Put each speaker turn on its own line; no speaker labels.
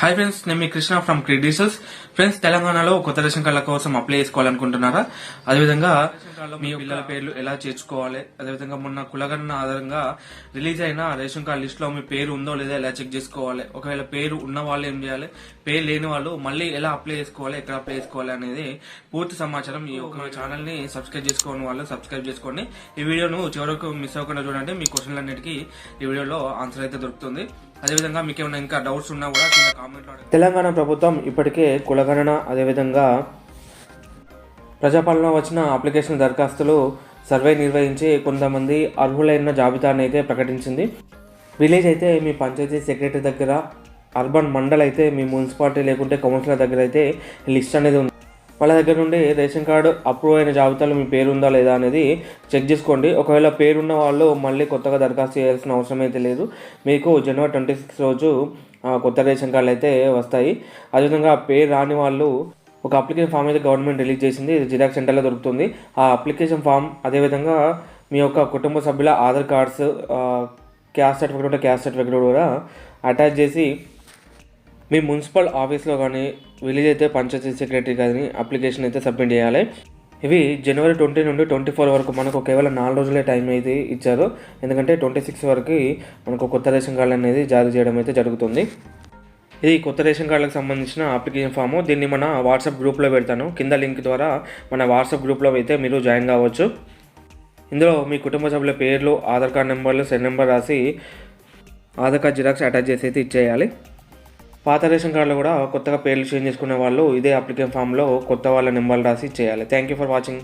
Hi friends నేను మీ Krishna from క్రెడిషల్స్ ఫ్రెండ్స్ తెలంగాణలో కొత్త రేషన్ కార్డుల కోసం అప్లై చేసుకోవాలనుకుంటున్నారా? అదేవిధంగా మీ పిల్లల పేర్లు ఎలా చేర్చుకోవాలి? అదేవిధంగా మొన్న కులగణన ఆధారంగా రిలీజ్ అయిన రేషన్ కార్డు లిస్ట్లో మీ పేరు ఉందో లేదో ఎలా చెక్ చేసుకోవాలి? ఒకవేళ పేరు ఉన్న వాళ్ళు ఏం చేయాలి? పేరు లేని వాళ్ళు మళ్ళీ ఎలా అప్లై చేసుకోవాలి? ఎక్కడ అప్లై చేసుకోవాలి అనేది పూర్తి సమాచారం ఈ ఒక ఛానల్ని సబ్స్క్రైబ్ చేసుకోని వాళ్ళు సబ్స్క్రైబ్ చేసుకోండి. ఈ వీడియోను చివరకు మిస్ అవ్వకుండా చూడండి. మీ క్వశ్చన్లు అన్నిటికీ ఈ వీడియోలో ఆన్సర్ అయితే దొరుకుతుంది. అదేవిధంగా మీకు ఏమైనా ఇంకా డౌట్స్ ఉన్నా కూడా కింద కామెంట్లో తెలంగాణ ప్రభుత్వం ఇప్పటికే కులగణన అదేవిధంగా ప్రజాపాలన వచ్చిన అప్లికేషన్ దరఖాస్తులు సర్వే నిర్వహించి కొంతమంది అర్హులైన జాబితాను అయితే ప్రకటించింది. విలేజ్ అయితే మీ పంచాయతీ సెక్రటరీ దగ్గర అర్బన్ మండల్ అయితే మీ మున్సిపాలిటీ లేకుంటే కౌన్సిలర్ దగ్గర అయితే లిస్ట్ అనేది ఉంది. వాళ్ళ దగ్గర నుండి రేషన్ కార్డు అప్రూవ్ అయిన జాబితాలో మీ పేరు ఉందా లేదా అనేది చెక్ చేసుకోండి. ఒకవేళ పేరున్న వాళ్ళు మళ్ళీ కొత్తగా దరఖాస్తు చేయాల్సిన అవసరం అయితే లేదు. మీకు జనవరి ట్వంటీ సిక్స్ రోజు కొత్త రేషన్ కార్డులు అయితే వస్తాయి. అదేవిధంగా పేరు రాని వాళ్ళు ఒక అప్లికేషన్ ఫామ్ అయితే గవర్నమెంట్ రిలీజ్ చేసింది. ఇది జిరాక్స్ సెంటర్లో దొరుకుతుంది. ఆ అప్లికేషన్ ఫామ్ అదేవిధంగా మీ యొక్క కుటుంబ సభ్యుల ఆధార్ కార్డ్స్ క్యాస్ట్ సర్టిఫికేట్ ఉంటే క్యాస్ట్ సర్టిఫికేట్ కూడా అటాచ్ చేసి మీ మున్సిపల్ ఆఫీస్లో కానీ విలేజ్ అయితే పంచాయతీ సెక్రటరీ కానీ అప్లికేషన్ అయితే సబ్మిట్ చేయాలి. ఇవి జనవరి ట్వంటీ నుండి ట్వంటీ ఫోర్ వరకు మనకు కేవలం నాలుగు రోజులే టైం అయితే ఇచ్చారు. ఎందుకంటే ట్వంటీ సిక్స్ వరకు మనకు కొత్త రేషన్ కార్డు అనేది జారీ చేయడం అయితే జరుగుతుంది. ఇది కొత్త రేషన్ కార్డులకు సంబంధించిన అప్లికేషన్ ఫాము దీన్ని మన వాట్సాప్ గ్రూప్లో పెడతాను. కింద లింక్ ద్వారా మన వాట్సాప్ గ్రూప్లో అయితే మీరు జాయిన్ కావచ్చు. ఇందులో మీ కుటుంబ సభ్యుల పేర్లు ఆధార్ కార్డ్ నెంబర్లు సెల్ నెంబర్ రాసి ఆధార్ కార్డ్ జిరాక్స్ అటాచ్ చేసి అయితే ఇచ్చేయాలి. పాత రేషన్ కార్డులో కూడా కొత్తగా పేర్లు చేంజ్ చేసుకునే వాళ్ళు ఇదే అప్లికేషన్ ఫామ్లో కొత్త వాళ్ళ నెంబర్లు రాసి చేయాలి. Thank you for watching